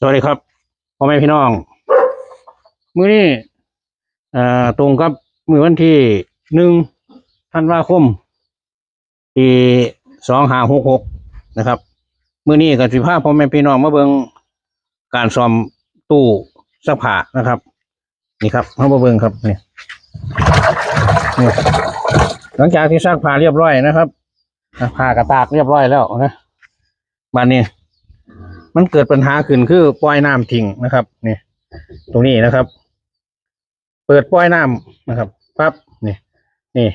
สวัสดีครับพ่อแม่พี่น้อง มื้อนี้ตรงกับมื้อวันที่หนึ่งธันวาคมปีสองห้าหกหกนะครับมื้อนี้ก็สิพาพ่อแม่พี่น้องมาเบิ่งการซ่อมตู้ซักผ้านะครับ นี่ครับมาเบิ่งครับนี่นี่หลังจากที่ซักผ้าเรียบร้อยนะครับผ้ากระตากเรียบร้อยแล้วนะบัดนี้ มันเกิดปัญหาขึ้นคือปล่อยน้ำทิ้งนะครับนี่ตรงนี้นะครับ เปิดปล่อยน้ำนะครับปั๊บนี่นี่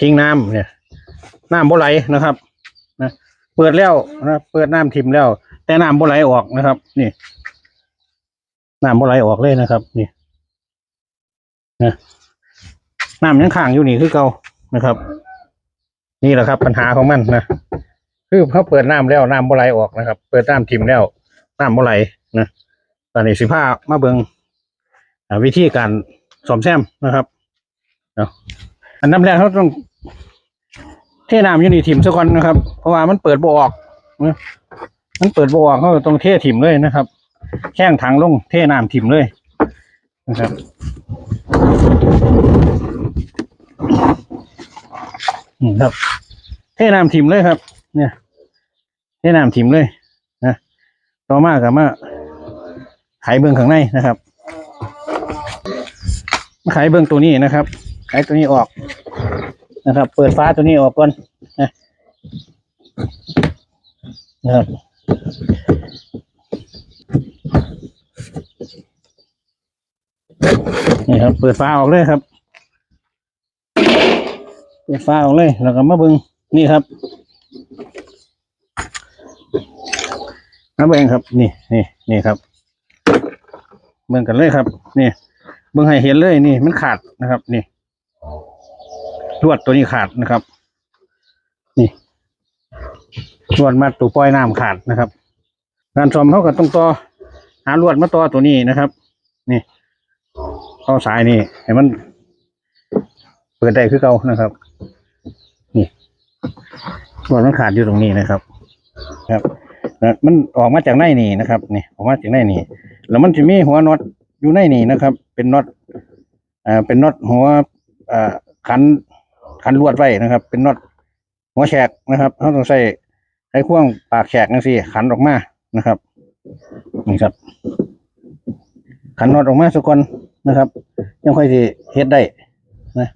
ทิ้งน้ำเนี่ยน้ำบ่ไหลนะครับนะเปิดแล้วนะเปิดน้ำทิมแล้ว แต่น้ำบ่ไหลออกนะครับ นี่น้ำบ่ไหลออกเลยนะครับ นี่นะน้ำยังค้างอยู่นี่คือเก่านะครับ นี่แหละครับ ปัญหาของมันนะ คือเขาเปิดน้ำแล้วน้ำบ่ไหลออกนะครับ เปิดน้ำทิมแล้วน้ำบ่ไหลนะตอนนี้สิพามาเบิงอ่าวิธีการสอมแซมนะครับเอาอันน้ำแรกเขาต้องเทน้ำอยู่ในทิมซะก่อนนะครับ เพราะว่ามันเปิดบ่ออกนะมันเปิดบ่ออกเขาต้องเททิ่มเลยนะครับแข้งถังลงเทน้ำทิ่มเลยนะครับนี่ครับ เทน้ำทิ่มเลยครับ เนี่ย เทน้ำทิมเลยนะต่อมากับมาไขเบื้องข้างในนะครับมาไขเบื้องตัวนี้นะครับไขตัวนี้ออกนะครับ เปิดฟ้าตัวนี้ออกก่อนนะนะครับนี่ครับ เปิดฟ้าออกเลยครับ เปิดฟ้าออกเลยแล้วก็มาเบิ้งนี่ครับ มาเบ่งครับ นี่นี่นี่ครับเบิ่งกันเลยครับ นี่เบิ่งให้เห็นเลยนี่ มันขาดนะครับ นี่ลวดตัวนี้ขาดนะครับ นี่ลวดมาตัวปล่อยน้ำขาดนะครับ การซ่อมเขาก็ต้องต่อหาลวดมาต่อตัวนี้นะครับ นี่เข้าสายนี่ให้มัน เปิดได้คือเก่านะครับ นี่ลวดมันขาดอยู่ตรงนี้นะครับ ครับ นะมันออกมาจากในนี่นะครับนี่ออกมาจากในนี่ แล้วมันจะมีหัวน็อตอยู่ในนี่นะครับ เป็นน็อตอ่าเป็นน็อตหัวอ่าขันขันลวดไว้นะครับ เป็นน็อตหัวแฉกนะครับเขาต้องใส่ใช้ข่วงปากแฉกนั่นสิขันออกมานะครับนี่ครับ ขันน็อตออกมาสักคนนะครับ ยังค่อยสิเฮ็ดได้นะ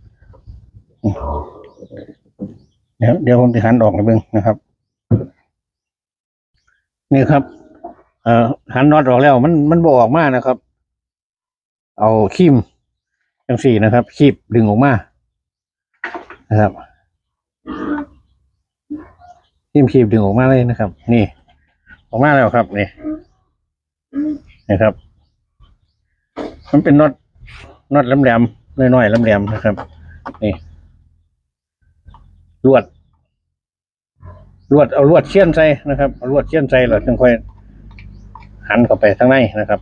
เดี๋ยวเดี๋ยวผมจะขันออกให้เบิ่งนะครับ นี่ครับ เอ่อหันน็อตออกแล้ว มันมันบออกมานะครับ เอาคีมจังสี่นะครับ คีบดึงออกมานะครับคีมคีบดึงออกมาเลยนะครับ นี่ ออกมาแล้วครับ นี่นะครับ มันเป็นน็อตน็อตแหลมๆน้อยๆแหลมๆนะครับ นี่ลวด ลวดเอาลวดเชี่ยนใส่นะครับเอาลวดเชี่ยนใส่แล้วจึงค่อยหันเข้าไปข้างในนะครับ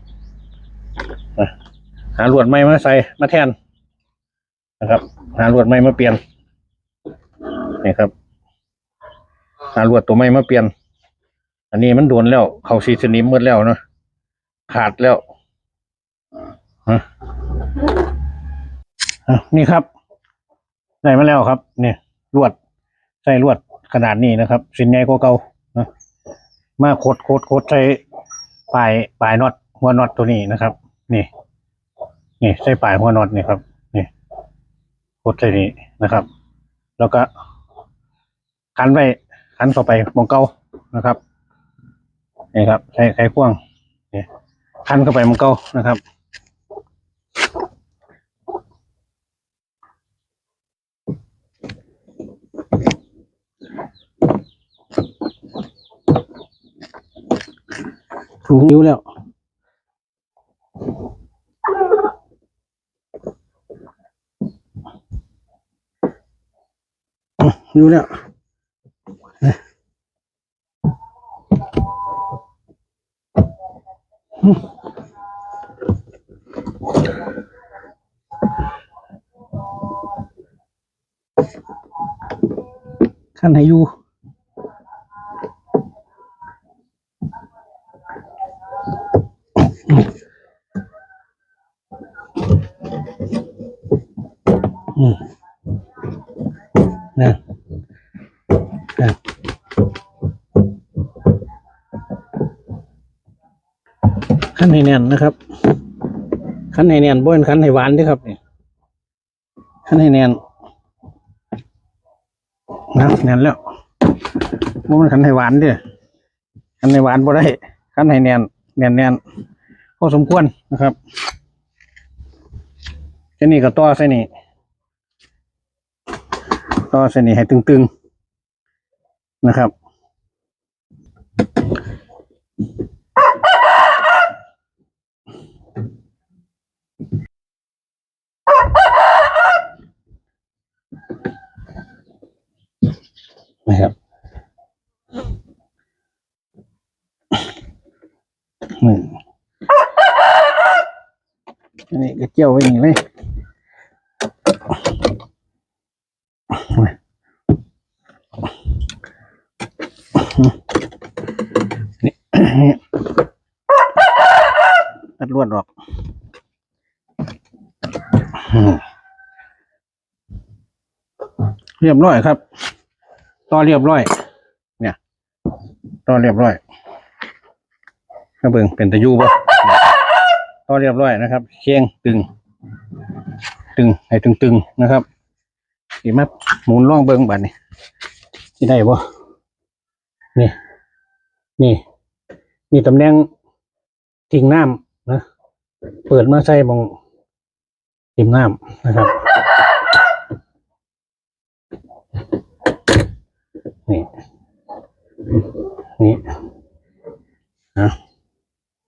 หาลวดไม้มาใส่มาแทนนะครับ หาลวดไม้มาเปลี่ยนนี่ครับ หาลวดตัวไม้มาเปลี่ยน อันนี้มันโดนแล้วเขาสีสนิมหมดแล้วเนาะขาดแล้วฮะนี่ครับได้มาแล้วครับ เนี่ยลวดใส่ลวด ขนาดนี้นะครับสินใหญ่กว่าเก่านะมาโคดโคดโคดใส่ปลายปลายน็อตหัวน็อตตัวนี้นะครับ นี่ นี่ใส่ปลายหัวน็อตนี่ครับ นี่โคดใส่นี้นะครับ แล้วก็คันไว้คันเข้าไปมองเก่านะครับนี่ครับใช้ไขควงนี่คันเข้าไปมองเก่านะครับ ถูกนิ้วแล้ว นิ้วแล้วขั้นให้อยู่ อืมนะนะขั้นให้แน่นนะครับขั้นให้แน่นบ่เป็นขั้นให้หวานด้วยครับนี่ขั้นให้แน่นนะแน่นแล้วบ่มันขั้นให้หวานด้อขั้นให้หวานบ่ได้ขั้นให้แน่นแน่นแน่นพอสมควรนะครับเส้นนี้ก็ต่อเส้นนี้ ต่อเสนนี้ให้ตึงๆนะครับ นะครับหนึ่งอันนี้ก็เจียวไว้อย่างนี้เลย นี่ตัดลวดออกอืม เรียบร้อยครับ ต่อเรียบร้อย เนี่ยต่อเรียบร้อยกระเบิงเป็นตะยูบ่ต่อเรียบร้อยนะครับเคียงตึง ตึงให้ตึงๆนะครับสีมาหมุนล่องเบิงบัดนี่ที่ได้บ่นี่ นี่ นี่ตำแหน่งทิ้งน้ำนะ เปิดมาใส่บองทิ้งน้ำนะครับ นี่ นี่นะ